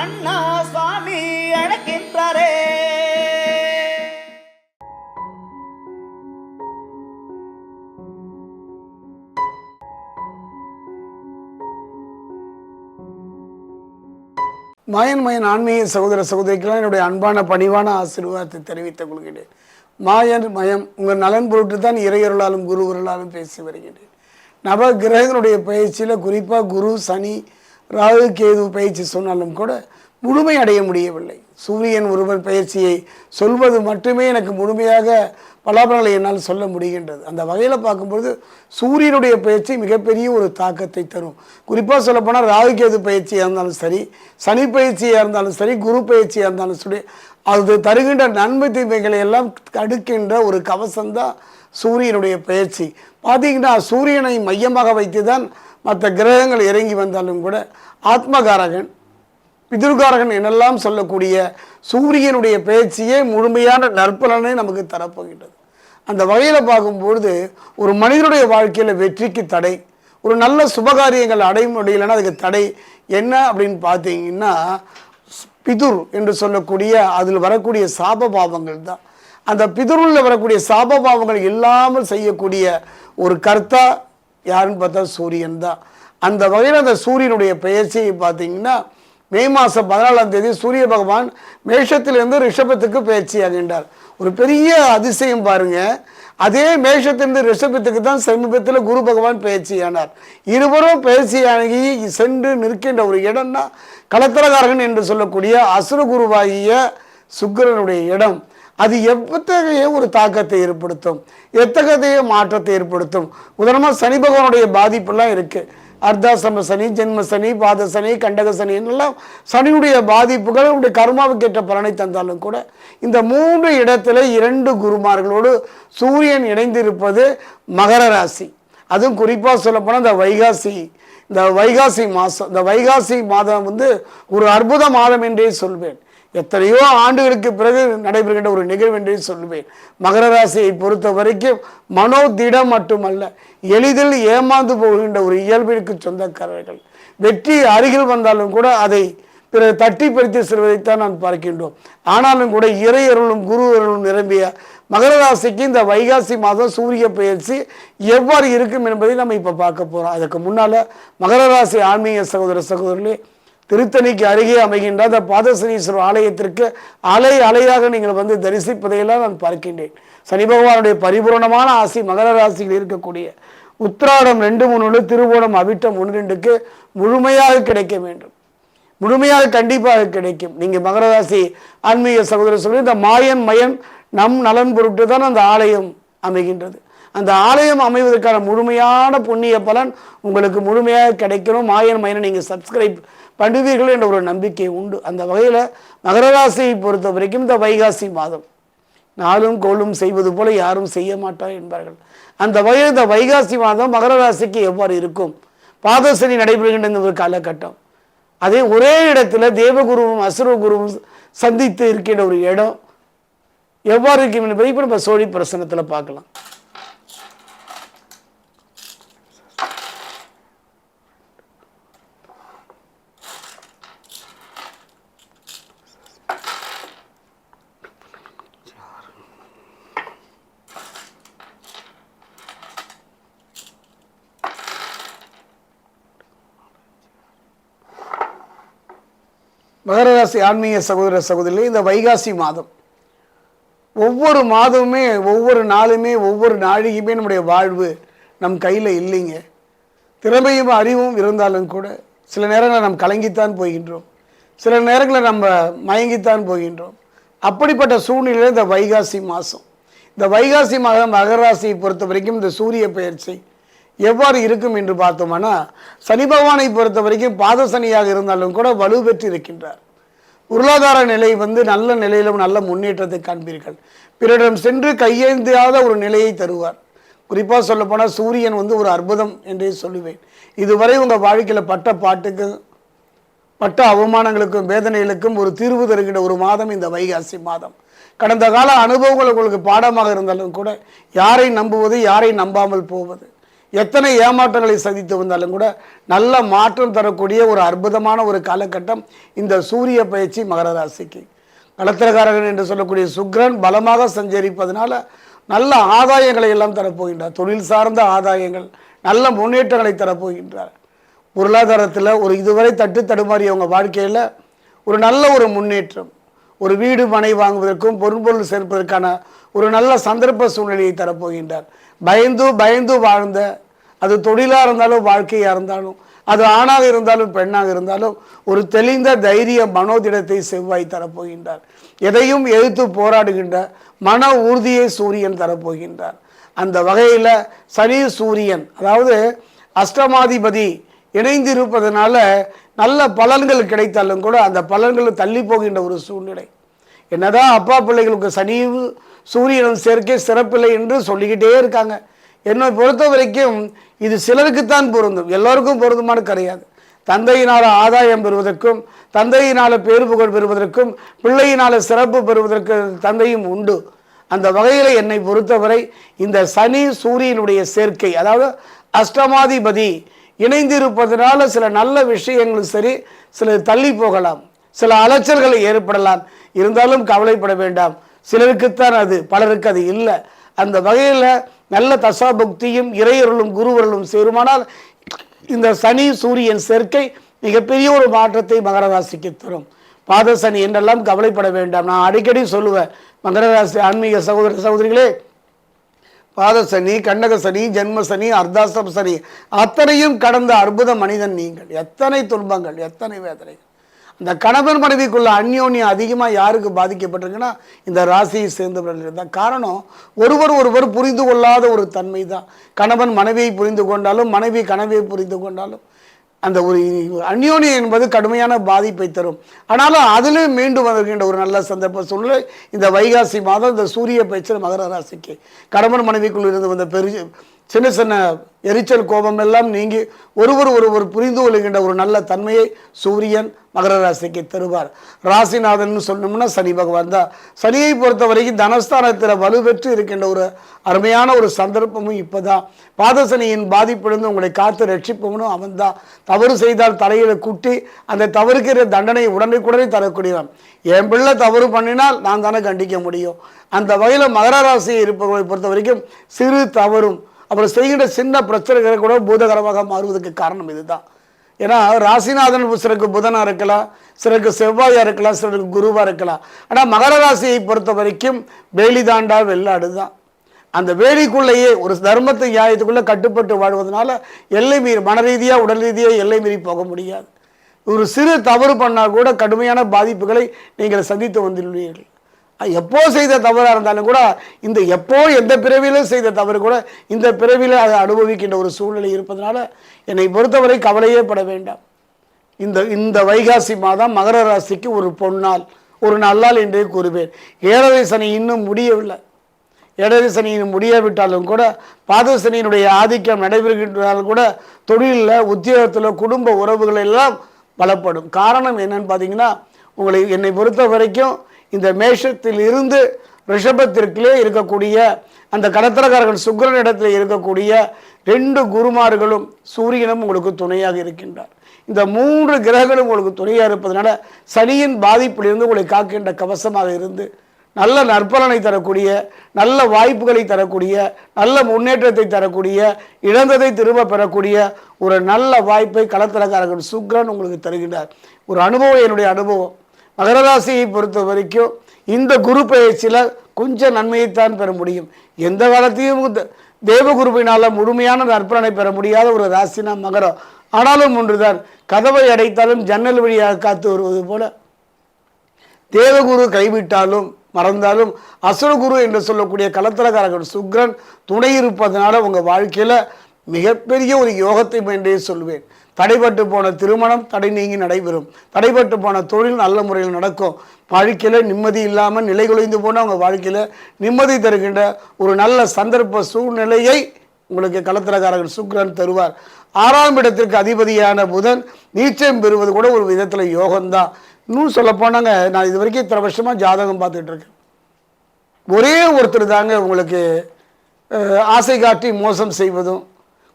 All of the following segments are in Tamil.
அண்ணா சுவாமி அழைக்கின்றாரே. மாயன் மயன் ஆன்மீக சகோதர சகோதரிக்கெல்லாம் என்னுடைய அன்பான பணிவான ஆசீர்வாதத்தை தெரிவித்துக் கொள்கிறேன் மாயன் மயம் உங்கள் நலன் பொருட்டு தான் இறையருளாலும் குருவருளாலும் பேசி வருகின்றேன். நவ கிரகங்களுடைய பயிற்சியில் குறிப்பாக குரு சனி ராகு கேது பயிற்சி சொன்னாலும் கூட முழுமை அடைய முடியவில்லை. சூரியன் ஒருவர் பயிற்சியை சொல்வது மட்டுமே எனக்கு முழுமையாக பலாபலங்களை என்னால் சொல்ல முடிகின்றது. அந்த வகையில் பார்க்கும்பொழுது சூரியனுடைய பயிற்சி மிகப்பெரிய ஒரு தாக்கத்தை தரும். குறிப்பாக சொல்லப்போனால் ராகுகேது பயிற்சியாக இருந்தாலும் சரி சனி பயிற்சியாக இருந்தாலும் சரி குரு பயிற்சியாக இருந்தாலும் சரி அது தருகின்ற நன்மை தீமைகளை எல்லாம் தடுக்கின்ற ஒரு கவசம்தான் சூரியனுடைய பயிற்சி பார்த்தீங்கன்னா சூரியனை மையமாக வைத்து தான் மற்ற கிரகங்கள் இறங்கி வந்தாலும் கூட ஆத்மகாரகன் பிதுர்காரகன் என்னெல்லாம் சொல்லக்கூடிய சூரியனுடைய பேச்சியே முழுமையான நற்பலனை நமக்கு தரப்போகின்றது. அந்த வகையில் பார்க்கும்பொழுது ஒரு மனிதனுடைய வாழ்க்கையில் வெற்றிக்கு தடை ஒரு நல்ல சுபகாரியங்கள் அடைய முடியலைன்னா அதுக்கு தடை என்ன அப்படின்னு பார்த்தீங்கன்னா பிதுர் என்று சொல்லக்கூடிய அதில் வரக்கூடிய சாப பாவங்கள் தான். அந்த பிதுருள்ள வரக்கூடிய சாப பாவங்கள் இல்லாமல் செய்யக்கூடிய ஒரு கர்த்தா யாருன்னு பார்த்தா சூரியன் தான். அந்த வகையில் அந்த சூரியனுடைய பெயர்ச்சியை பார்த்தீங்கன்னா மே மாதம் பதினாலாம் தேதி சூரிய பகவான் மேஷத்திலிருந்து ரிஷபத்துக்கு பயிற்சி ஆகின்றார் ஒரு பெரிய அதிசயம் பாருங்கள் அதே மேஷத்திலிருந்து ரிஷபத்துக்கு தான் சமீபத்தில் குரு பகவான் பயிற்சியானார் இருவரும் பயிற்சியாகி சென்று நிற்கின்ற ஒரு இடம்னா கலத்திரகாரகன் என்று சொல்லக்கூடிய அசுர குருவாகிய சுக்கிரனுடைய இடம். அது எத்தகைய ஒரு தாக்கத்தை ஏற்படுத்தும்? எத்தகைய மாற்றத்தை ஏற்படுத்தும்? உதாரணமாக சனி பகவானுடைய பாதிப்பெல்லாம் இருக்குது அர்த்தாசிரம சனி ஜென்ம சனி பாத சனி கண்டக சனி எல்லாம் சனியுடைய பாதிப்புகள் உடைய கர்மாவுக்கு ஏற்ற பலனை தந்தாலும் கூட இந்த மூன்று இடத்துல இரண்டு குருமார்களோடு சூரியன் இணைந்திருப்பது மகர ராசி. அதுவும் குறிப்பாக சொல்லப்போனால் இந்த வைகாசி இந்த வைகாசி மாதம் இந்த வைகாசி மாதம் வந்து ஒரு அற்புத மாதம் என்றே சொல்வேன். எத்தனையோ ஆண்டுகளுக்கு பிறகு நடைபெறுகின்ற ஒரு நிகழ்வு என்றே சொல்லுவேன். மகர ராசியை பொறுத்த வரைக்கும் மனோதிடம் மட்டுமல்ல எளிதில் ஏமாந்து போகின்ற ஒரு இயல்பிற்கு சொந்தக்காரர்கள். வெற்றி அருகில் வந்தாலும் கூட அதை பிறகு தட்டி பறித்து செல்வதைத்தான் நான் பார்க்கின்றோம். ஆனாலும் கூட இறை அருளும் குரு அருளும் நிரம்பிய மகர ராசிக்கு இந்த வைகாசி மாதம் சூரிய பயிற்சி எவ்வாறு இருக்கும் என்பதை நம்ம இப்போ பார்க்க போகிறோம் அதுக்கு முன்னால் மகர ராசி ஆன்மீக சகோதர சகோதரர்களே திருத்தணிக்கு அருகே அமைகின்ற அந்த பாதசனீஸ்வரர் ஆலயத்திற்கு அலை அலையாக நீங்கள் வந்து தரிசிப்பதையெல்லாம் நான் பார்க்கின்றேன். சனி பகவானுடைய பரிபூரணமான ஆசி மகர ராசியில் இருக்கக்கூடிய உத்திராடம் ரெண்டு மூணு திருவோணம் அவிட்டம் ஒன்று ரெண்டுக்கு முழுமையாக கிடைக்க வேண்டும். முழுமையாக கண்டிப்பாக கிடைக்கும். நீங்கள் மகர ராசி ஆன்மீக சகோதரர் சொல்லி இந்த மாயன் மயன் நம் நலன் பொருட்டு தான் அந்த ஆலயம் அமைகின்றது. அந்த ஆலயம் அமைவதற்கான முழுமையான புண்ணிய பலன் உங்களுக்கு முழுமையாக கிடைக்கணும். மாயன் மயனை நீங்கள் சப்ஸ்கிரைப் பண்ணுவீர்கள் என்ற ஒரு நம்பிக்கை உண்டு. அந்த வகையில் மகர ராசியை பொறுத்த வரைக்கும் இந்த வைகாசி மாதம். நாளும் கோளும் செய்வது போல யாரும் செய்ய மாட்டார் என்பார்கள். அந்த வகையில் இந்த வைகாசி மாதம் மகர ராசிக்கு எவ்வாறு இருக்கும்? பாதசனி நடைபெறுகின்ற ஒரு காலகட்டம். அதே ஒரே இடத்துல தேவகுருவும் அசுரகுருவும் சந்தித்து இருக்கின்ற ஒரு இடம். எவ்வாறு இருக்கும் என்பதை இப்போ நம்ம சோழி பிரசனத்தில் பார்க்கலாம். மகர ராசி ஆன்மீக சகோதர சகோதரி இந்த வைகாசி மாதம். ஒவ்வொரு மாதமுமே ஒவ்வொரு நாளுமே ஒவ்வொரு நாழிகையுமே நம்முடைய வாழ்வு நம் கையில் இல்லைங்க. திறமையும் அறிவும் இருந்தாலும் கூட சில நேரங்களில் நாம் கலங்கித்தான் போகின்றோம். சில நேரங்களில் நம்ம மயங்கித்தான் போகின்றோம். அப்படிப்பட்ட சூழ்நிலையில் இந்த வைகாசி மாதம். இந்த வைகாசி மாதம் மகராசியை பொறுத்த வரைக்கும் இந்த சூரிய பயிற்சி எவ்வாறு இருக்கும் என்று பார்த்தோம்னா சனி பகவானை பொறுத்த வரைக்கும் பாத சனியாக இருந்தாலும் கூட வலு பெற்று இருக்கின்றார் பொருளாதார நிலை வந்து நல்ல நிலையிலும் நல்ல முன்னேற்றத்தை காண்பீர்கள். பிறரிடம் சென்று கையேந்தியாத ஒரு நிலையை தருவார். குறிப்பாக சொல்லப்போனால் சூரியன் வந்து ஒரு அற்புதம் என்றே சொல்லுவேன். இதுவரை உங்கள் வாழ்க்கையில் பட்ட பாட்டுக்கு பட்ட அவமானங்களுக்கும் வேதனைகளுக்கும் ஒரு தீர்வு தருகின்ற ஒரு மாதம் இந்த வைகாசி மாதம். கடந்த கால அனுபவங்கள் உங்களுக்கு பாடமாக இருந்தாலும் கூட யாரை நம்புவது யாரை நம்பாமல் போவது? எத்தனை ஏமாற்றங்களை சந்தித்து வந்தாலும் கூட நல்ல மாற்றம் தரக்கூடிய ஒரு அற்புதமான ஒரு காலகட்டம் இந்த சூரிய பயிற்சி மகர ராசிக்கு. களத்திரக்காரகன் என்று சொல்லக்கூடிய சுக்கிரன் பலமாக சஞ்சரிப்பதனால நல்ல ஆதாயங்களை எல்லாம் தரப்போகின்றார். தொழில் சார்ந்த ஆதாயங்கள் நல்ல முன்னேற்றங்களை தரப்போகின்றார். பொருளாதாரத்தில் ஒரு இதுவரை தட்டு தடுமாறியவங்க வாழ்க்கையில் ஒரு நல்ல ஒரு முன்னேற்றம் ஒரு வீடு மனை வாங்குவதற்கும் பொருட்பொருள் சேர்ப்பதற்கான ஒரு நல்ல சந்தர்ப்ப சூழ்நிலையை தரப்போகின்றார். பயந்து பயந்து வாழ்ந்த அது தொழிலாக இருந்தாலும் வாழ்க்கையாக இருந்தாலும் அது ஆணாக இருந்தாலும் பெண்ணாக இருந்தாலும் ஒரு தெளிந்த தைரிய மனோதிடத்தை செவ்வாய் தரப்போகின்றார். எதையும் எதிர்த்து போராடுகின்ற மன உறுதியை சூரியன் தரப்போகின்றார். அந்த வகையில் சனி சூரியன் அதாவது அஷ்டமாதிபதி இணைந்திருப்பதனால நல்ல பலன்கள் கிடைத்தாலும் கூட அந்த பலன்கள் தள்ளி போகின்ற ஒரு சூழ்நிலை. என்னதான் அப்பா பிள்ளைகளுக்கு சனிவு சூரியனும் சேர்க்கை சிறப்பில்லை என்று சொல்லிக்கிட்டே இருக்காங்க. என்னை பொறுத்த வரைக்கும் இது சிலருக்குத்தான் பொருந்தும். எல்லோருக்கும் பொருந்துமானு கிடையாது. தந்தையினால் ஆதாயம் பெறுவதற்கும் தந்தையினால் பேரு புகழ் பெறுவதற்கும் பிள்ளையினால் சிறப்பு பெறுவதற்கு தந்தையும் உண்டு. அந்த வகையில் என்னை பொறுத்தவரை இந்த சனி சூரியனுடைய சேர்க்கை அதாவது அஷ்டமாதிபதி இணைந்திருப்பதனால சில நல்ல விஷயங்களும் சரி சில தள்ளி போகலாம். சில அலைச்சல்கள் ஏற்படலாம். இருந்தாலும் கவலைப்பட வேண்டாம். சிலருக்குத்தான் அது பலருக்கு அது இல்லை. அந்த வகையில் நல்ல தசாபக்தியும் இறையருளும் குருவருளும் சேருமானால் இந்த சனி சூரியன் சேர்க்கை மிகப்பெரிய ஒரு மாற்றத்தை மகர ராசிக்கு தரும். பாத சனி என்றெல்லாம் கவலைப்பட வேண்டாம். நான் அடிக்கடி சொல்லுவேன் மகர ராசி ஆன்மீக சகோதர சகோதரிகளே பாத சனி கண்டக சனி ஜென்ம சனி அர்த்தாசம் சனி அத்தனையும் கடந்த அற்புத மனிதன் நீங்கள். எத்தனை துன்பங்கள் எத்தனை வேதனைகள். இந்த கணவன் மனைவிக்குள்ள அந்யோன்யம் அதிகமாக யாருக்கு பாதிக்கப்பட்டிருக்குன்னா இந்த ராசியை சேர்ந்தவர்கள் தான். காரணம் ஒருவர் ஒருவர் புரிந்து கொள்ளாத ஒரு தன்மை தான். கணவன் மனைவியை புரிந்து கொண்டாலும் மனைவி கனவை புரிந்து கொண்டாலும் அந்த ஒரு அந்யோன்யம் என்பது கடுமையான பாதிப்பை தரும். ஆனாலும் அதிலும் மீண்டும் வருகின்ற ஒரு நல்ல சந்தர்ப்ப சூழ்நிலை இந்த வைகாசி மாதம் இந்த சூரிய பயிற்சி மகர ராசிக்கு. கணவன் மனைவிக்குள் இருந்து வந்த பெரிய சின்ன சின்ன எரிச்சல் கோபம் எல்லாம் நீங்கி ஒருவர் ஒருவர் புரிந்து கொள்கின்ற ஒரு நல்ல தன்மையை சூரியன் மகர ராசிக்கு தருவார். ராசிநாதன் சொன்னோம்னா சனி பகவான் தான். சனியை பொறுத்த வரைக்கும் தனஸ்தானத்தில் வலுப்பெற்று இருக்கின்ற ஒரு அருமையான ஒரு சந்தர்ப்பமும் இப்போ தான் பாதசனியின் பாதிப்பிலிருந்து உங்களை காத்து ரட்சிப்பவனும் அவன் தான். தவறு செய்தால் தலையில குட்டி அந்த தவறுக்கிற தண்டனையை உடனுக்குடனே தரக்கூடியவன். என் பிள்ளை தவறு பண்ணினால் நான் தானே கண்டிக்க முடியும். அந்த வகையில் மகர ராசியை இருப்பவர்களை பொறுத்த வரைக்கும் சிறு தவறும் அப்புறம் செய்கின்ற சின்ன பிரச்சனைகளை கூட பூதகரமாக மாறுவதற்கு காரணம் இதுதான். ஏன்னா ராசிநாதன் சிலருக்கு புதனாக இருக்கலாம் சிலருக்கு செவ்வாயாக இருக்கலாம் சிலருக்கு குருவாக இருக்கலாம். ஆனால் மகர ராசியை பொறுத்த வரைக்கும் வேலி தாண்டா வெள்ளாடு தான். அந்த வேலிக்குள்ளேயே ஒரு தர்மத்தை நியாயத்துக்குள்ளே கட்டுப்பட்டு வாழ்வதனால எல்லை மீறி மன ரீதியாக உடல் ரீதியாக எல்லை மீறி போக முடியாது. ஒரு சிறு தவறு பண்ணால் கூட கடுமையான பாதிப்புகளை நீங்கள் சந்தித்து வந்துள்ளீர்கள் எப்போ செய்த தவறாக இருந்தாலும் கூட இந்த எப்போ எந்த பிறவியிலும் செய்த தவறு கூட இந்த பிறவியில் அதை அனுபவிக்கின்ற ஒரு சூழ்நிலை இருப்பதனால என்னை பொறுத்தவரை கவலையே பட வேண்டாம். இந்த இந்த வைகாசி மாதம் மகர ராசிக்கு ஒரு பொன்னால் ஒரு நல்லாள் என்றே கூறுவேன். ஏழரை சனி இன்னும் முடியவில்லை. ஏழரை சனி முடியாவிட்டாலும் கூட பாதசனியினுடைய ஆதிக்கம் நடைபெறுகின்றாலும் கூட தொழிலில் உத்தியோகத்தில் குடும்ப உறவுகள் எல்லாம் பலப்படும். காரணம் என்னன்னு பார்த்தீங்கன்னா உங்களை என்னை பொறுத்த வரைக்கும் இந்த மேஷத்தில் இருந்து ரிஷபத்திற்கிலே இருக்கக்கூடிய அந்த கடத்திரக்காரர்கள் சுக்கரனிடத்தில் இருக்கக்கூடிய ரெண்டு குருமார்களும் சூரியனும் உங்களுக்கு துணையாக இருக்கின்றார். இந்த மூன்று கிரகங்களும் உங்களுக்கு துணையாக இருப்பதனால சனியின் பாதிப்பிலிருந்து உங்களை காக்கின்ற கவசமாக இருந்து நல்ல நற்பலனை தரக்கூடிய நல்ல வாய்ப்புகளை தரக்கூடிய நல்ல முன்னேற்றத்தை தரக்கூடிய இழந்ததை திரும்ப பெறக்கூடிய ஒரு நல்ல வாய்ப்பை களத்திரக்காரர்கள் சுக்ரன் உங்களுக்கு தருகின்றார். ஒரு அனுபவம் என்னுடைய அனுபவம். மகரராசியை பொறுத்த வரைக்கும் இந்த குரு பயிற்சியில் கொஞ்சம் நன்மையைத்தான் பெற முடியும். எந்த காலத்தையும் தேவகுருவினால் தேவகுருவினால முழுமையான நற்பலனை பெற முடியாத ஒரு ராசினா மகரம். ஆனாலும் ஒன்றுதான் கதவை அடைத்தாலும் ஜன்னல் வழியாக காத்து வருவது போல. தேவகுரு கைவிட்டாலும் மறந்தாலும் அசுரகுரு என்று சொல்லக்கூடிய கலத்திரகாரகன் சுக்ரன் துணை இருப்பதனால உங்கள் வாழ்க்கையில் மிகப்பெரிய ஒரு யோகத்தை என்றே சொல்வேன். தடைபட்டு போன திருமணம் தடை நீங்கி நடைபெறும். தடைபட்டு போன தொழில் நல்ல முறையில் நடக்கும். வாழ்க்கையில் நிம்மதி இல்லாமல் நிலை குலைந்து போனால் உங்கள் வாழ்க்கையில் நிம்மதி தருகின்ற ஒரு நல்ல சந்தர்ப்ப சூழ்நிலையை உங்களுக்கு கலத்திரக்காரர்கள் சுக்ரன் தருவார். ஆறாம் இடத்திற்கு அதிபதியான புதன் நீச்சம் பெறுவது கூட ஒரு விதத்தில் யோகம்தான். இன்னும் சொல்ல போனாங்க நான் இது வரைக்கும் இத்தனை வருஷமாக ஜாதகம் பார்த்துட்டு இருக்கேன். ஒரே ஒருத்தர் தாங்க உங்களுக்கு ஆசை காட்டி மோசம் செய்வதும்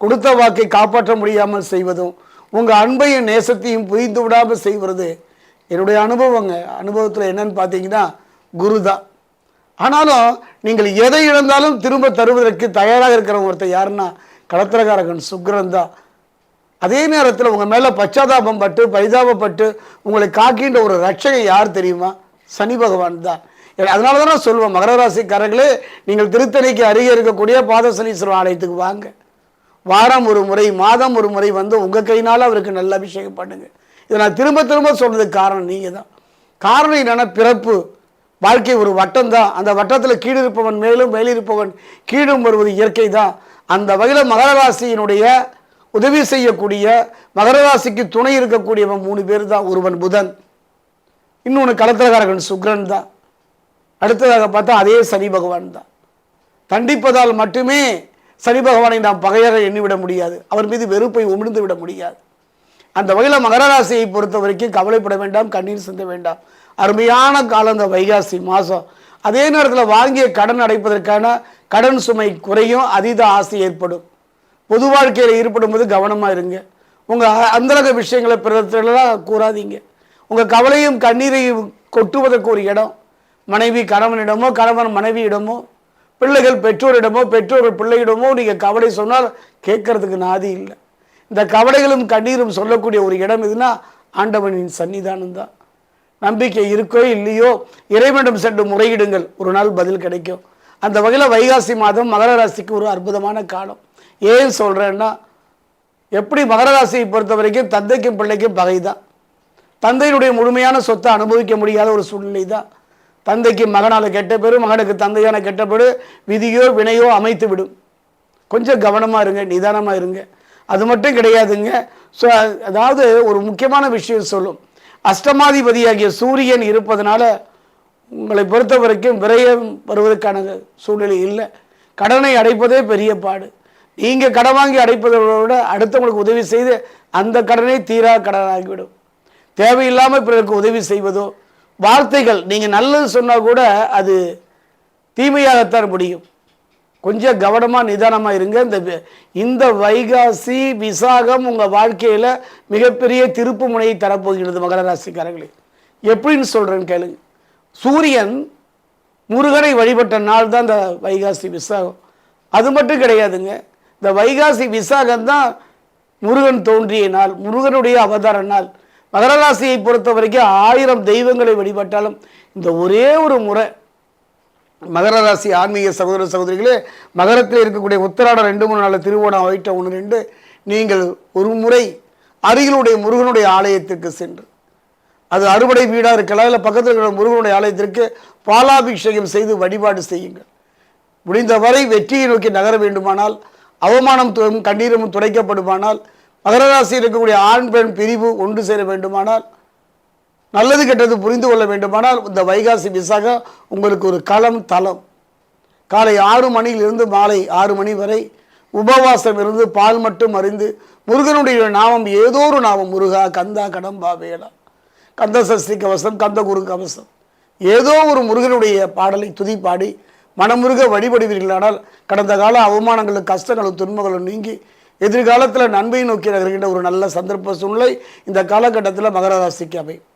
கொடுத்த வாக்கை காப்பாற்ற முடியாமல் செய்வதும் உங்கள் அன்பையும் நேசத்தையும் புரிந்து விடாமல் செய்வது என்னுடைய அனுபவங்க. அனுபவத்தில் என்னன்னு பார்த்தீங்கன்னா குரு தான் ஆனாலும் நீங்கள் எதை இழந்தாலும் திரும்ப தருவதற்கு தயாராக இருக்கிற ஒருத்தர் யாருன்னா களத்திரகாரகன் சுக்கிரன் தான். அதே நேரத்தில் உங்கள் மேலே பச்சாதாபம் பட்டு பரிதாபப்பட்டு உங்களை காக்கின்ற ஒரு ரட்சகை யார் தெரியுமா? சனி பகவான் தான். அதனால தான் நான் சொல்லுவேன் மகர ராசிக்காரர்களே நீங்கள் திருத்தணிக்கு அருகே இருக்கக்கூடிய பாதசனீஸ்வரர் ஆலயத்துக்கு வாங்க. வாரம் ஒரு முறை மாதம் ஒரு முறை வந்து உங்கள் கையினால் அவருக்கு நல்ல அபிஷேகம் பண்ணுங்க. இதை நான் திரும்ப திரும்ப சொல்கிறதுக்கு காரணம் நீங்கள் தான் காரணம் என்னென்னா பிறப்பு. வாழ்க்கை ஒரு வட்டம் தான் அந்த வட்டத்தில் கீழிருப்பவன் மேலும் மேலிருப்பவன் கீழும் வருவது இயற்கை தான் அந்த வகையில் மகர ராசியினுடைய உதவி செய்யக்கூடிய மகர ராசிக்கு துணை இருக்கக்கூடியவன் மூணு பேர் தான் ஒருவன் புதன். இன்னொன்று கலத்திரகாரகன் சுக்ரன் தான் அடுத்ததாக பார்த்தா அதே சனி பகவான் தான் தண்டிப்பதால் மட்டுமே சனி பகவானை நாம் பகையாக எண்ணிவிட முடியாது. அவர் மீது வெறுப்பை உமிழ்ந்து விட முடியாது. அந்த வகையில் மகரராசியை பொறுத்த வரைக்கும் கவலைப்பட வேண்டாம் கண்ணீர் சிந்த வேண்டாம். அருமையான காலம் இந்த வைகாசி மாதம் அதே நேரத்தில் வாங்கிய கடன் அடைப்பதற்கான கடன் சுமை குறையும் அதீத ஆசை ஏற்படும். பொது வாழ்க்கையில் ஈடுபடும் போது கவனமாக இருங்க. உங்கள் அந்தரக விஷயங்களை பிறத்தெல்லாம் கூறாதீங்க. உங்கள் கவலையும் கண்ணீரையும் கொட்டுவதற்கு ஒரு இடம். மனைவி கணவனிடமோ கணவன் மனைவியிடமோ பிள்ளைகள் பெற்றோரிடமோ பெற்றோர்கள் பிள்ளையிடமோ நீங்கள் கவலை சொன்னால் கேட்கறதுக்கு நாதி இல்லை. இந்த கவலைகளும் கண்ணீரும் சொல்லக்கூடிய ஒரு இடம் எதுனா ஆண்டவனின் சன்னிதானம் தான் நம்பிக்கை இருக்கோ இல்லையோ இறைவனிடம் சென்று முறையிடுங்கள். ஒரு நாள் பதில் கிடைக்கும். அந்த வகையில் வைகாசி மாதம் மகர ராசிக்கு ஒரு அற்புதமான காலம். ஏன் சொல்கிறேன்னா எப்படி மகர ராசியை பொறுத்த வரைக்கும் தந்தைக்கும் பிள்ளைக்கும் பகை தான் தந்தையினுடைய முழுமையான சொத்தை அனுபவிக்க முடியாத ஒரு சூழ்நிலை தான் தந்தைக்கு மகனால் கெட்ட பேரு மகனுக்கு தந்தையான கெட்ட பேர் விதியோ வினையோ அமைத்து விடும். கொஞ்சம் கவனமாக இருங்க நிதானமாக இருங்க. அது மட்டும் கிடையாதுங்க. ஸோ அதாவது ஒரு முக்கியமான விஷயம் சொல்லும். அஷ்டமாதிபதியாகிய சூரியன் இருப்பதனால உங்களை பொறுத்த வரைக்கும் விரயம் வருவதற்கான சூழ்நிலை இல்லை. கடனை அடைப்பதே பெரிய பாடு. நீங்கள் கடன் வாங்கி அடைப்பதை விட அடுத்தவங்களுக்கு உதவி செய்து அந்த கடனை தீரா கடனாகிவிடும். தேவையில்லாமல் பிறருக்கு உதவி செய்வதோ வார்த்தைகள் நீங்கள் நல்லது சொன்னால் கூட அது தீமையாகத்தான் முடியும். கொஞ்சம் கவனமாக நிதானமாக இருங்க. இந்த இந்த வைகாசி விசாகம் உங்கள் வாழ்க்கையில் மிகப்பெரிய திருப்பு முனையை தரப்போகிறது மகர ராசிக்காரர்களே. எப்படின்னு சொல்கிறேன்னு கேளுங்க. சூரியன் முருகனை வழிபட்ட நாள் தான் இந்த வைகாசி விசாகம். அது மட்டும் கிடையாதுங்க. இந்த வைகாசி விசாகம் தான் முருகன் தோன்றிய நாள் முருகனுடைய அவதார நாள். மகர ராசியை பொறுத்த வரைக்கும் ஆயிரம் தெய்வங்களை வழிபட்டாலும் இந்த ஒரே ஒரு முறை மகர ராசி ஆன்மீக சகோதர சகோதரிகளே மகரத்தில் இருக்கக்கூடிய உத்தராடம் ரெண்டு மூணு நாள் திருவோணம் வைட்ட ஒன்று ரெண்டு நீங்கள் ஒரு முறை அருகிலுடைய முருகனுடைய ஆலயத்திற்கு சென்று அது அறுவடை வீடாக இருக்கலாம் இல்லை பக்கத்தில் இருக்கிற முருகனுடைய ஆலயத்திற்கு பாலாபிஷேகம் செய்து வழிபாடு செய்யுங்கள். முடிந்தவரை வெற்றியை நோக்கி நகர வேண்டுமானால் அவமானம் கண்ணீரமும் துடைக்கப்படுமானால் மகர ராசியில் இருக்கக்கூடிய ஆண் பெண் பிரிவு ஒன்று சேர வேண்டுமானால் நல்லது கெட்டது புரிந்து கொள்ள வேண்டுமானால் இந்த வைகாசி விசாகம் உங்களுக்கு ஒரு களம் தலம் காலை ஆறு மணியிலிருந்து மாலை ஆறு மணி வரை உபவாசம் இருந்து பால் மட்டும் அறிந்து முருகனுடைய நாமம் ஏதோ ஒரு நாமம் முருகா கந்தா கடம்பா வேலா. கந்த சஷ்டி கவசம் கந்த குரு கவசம். ஏதோ ஒரு முருகனுடைய பாடலை துதி பாடி மனமுருக வழிபடுவீர்களானால் கடந்த கால அவமானங்களும் கஷ்டங்களும் துன்பங்களும் நீங்கி எதிர்காலத்தில் நன்மையை நோக்கி நகர்கின்ற ஒரு நல்ல சந்தர்ப்ப சூழ்நிலை இந்த காலகட்டத்தில் மகர ராசிக்கு அமையும்.